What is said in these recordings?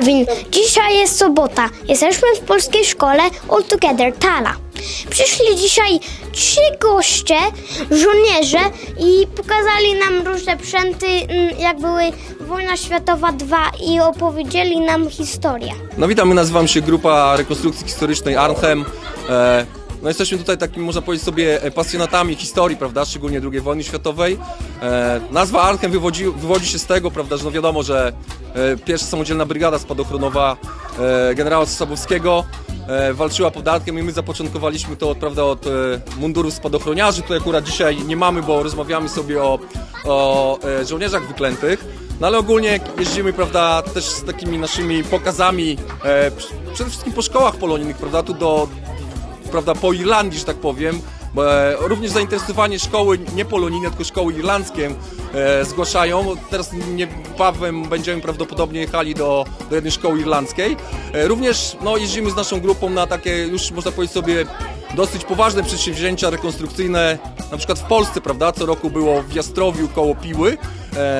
Gawin, dzisiaj jest sobota. Jesteśmy w polskiej szkole All Together Tala. Przyszli dzisiaj trzy goście, żołnierze i pokazali nam różne sprzęty, mm, jak były Wojna Światowa 2 i opowiedzieli nam historię. No witamy, nazywam się Grupa Rekonstrukcji Historycznej Arnhem. E, no jesteśmy tutaj takimi, można powiedzieć sobie, e, pasjonatami historii, prawda, szczególnie II wojny światowej. E, nazwa Arnhem wywodzi, wywodzi się z tego, prawda, że no wiadomo, że e, pierwsza samodzielna brygada spadochronowa e, generała Sosabowskiego e, walczyła pod Arnhem i my zapoczątkowaliśmy to, prawda, od e, mundurów spadochroniarzy. Tutaj akurat dzisiaj nie mamy, bo rozmawiamy sobie o, o e, żołnierzach wyklętych. No ale ogólnie jeździmy, prawda, też z takimi naszymi pokazami, e, pr- przede wszystkim po szkołach polonijnych, prawda, tu do, prawda, po Irlandii, że tak powiem. E, również zainteresowanie szkoły nie polonijne, tylko szkoły irlandzkie e, zgłaszają. Teraz niebawem będziemy prawdopodobnie jechali do, do jednej szkoły irlandzkiej. E, również no, jeździmy z naszą grupą na takie już można powiedzieć sobie dosyć poważne przedsięwzięcia rekonstrukcyjne, na przykład w Polsce, prawda? Co roku było w Jastrowiu koło Piły.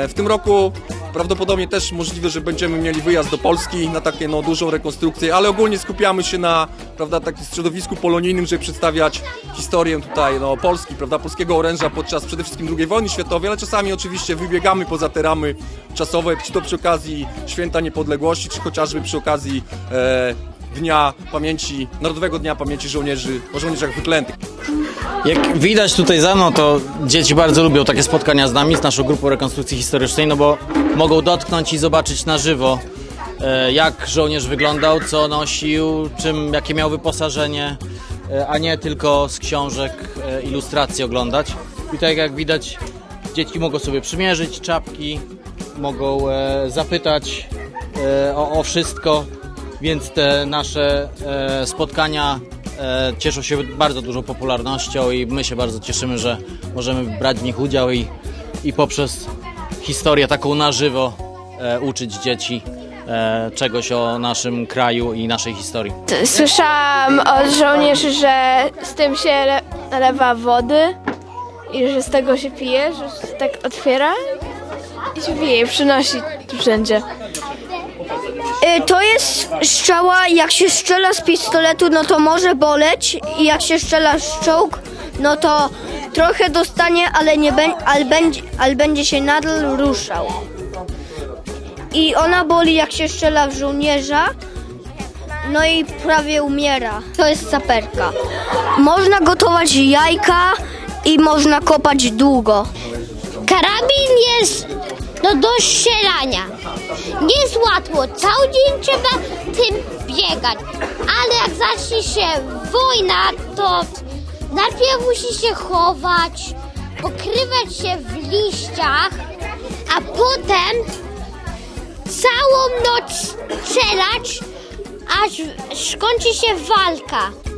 W tym roku prawdopodobnie też możliwe, że będziemy mieli wyjazd do Polski na takie no, dużą rekonstrukcję, ale ogólnie skupiamy się na prawda, takim środowisku polonijnym, żeby przedstawiać historię tutaj no, Polski, prawda, polskiego oręża podczas przede wszystkim II wojny światowej, ale czasami oczywiście wybiegamy poza te ramy czasowe, czy to przy okazji Święta Niepodległości, czy chociażby przy okazji e, Dnia Pamięci, Narodowego Dnia Pamięci Żołnierzy, o żołnierzach wyklętych. Jak widać tutaj za mną, to dzieci bardzo lubią takie spotkania z nami, z naszą grupą rekonstrukcji historycznej, no bo mogą dotknąć i zobaczyć na żywo, e, jak żołnierz wyglądał, co nosił, czym, jakie miał wyposażenie, e, a nie tylko z książek e, ilustracji oglądać. I tak jak widać, dzieci mogą sobie przymierzyć czapki, mogą zapytać o, o wszystko, więc te nasze e, spotkania e, cieszą się bardzo dużą popularnością i my się bardzo cieszymy, że możemy brać w nich udział i, i poprzez historię taką na żywo e, uczyć dzieci e, czegoś o naszym kraju i naszej historii. Słyszałam od żołnierzy, że z tym się le- lewa wody i że z tego się pije, że się tak otwiera i się pije i przynosi wszędzie. Y, To jest strzała, jak się strzela z pistoletu, no to może boleć i jak się strzela z czołg, no to trochę dostanie, ale, nie bę- ale, będzie, ale będzie się nadal ruszał. I ona boli, jak się strzela w żołnierza, no i prawie umiera. To jest saperka. Można gotować jajka i można kopać długo. Karabin jest no, do strzelania. Nie jest łatwo, cały dzień trzeba tym biegać. Ale jak zacznie się wojna, to najpierw musi się chować, pokrywać się w liściach, a potem całą noc strzelać, aż skończy się walka.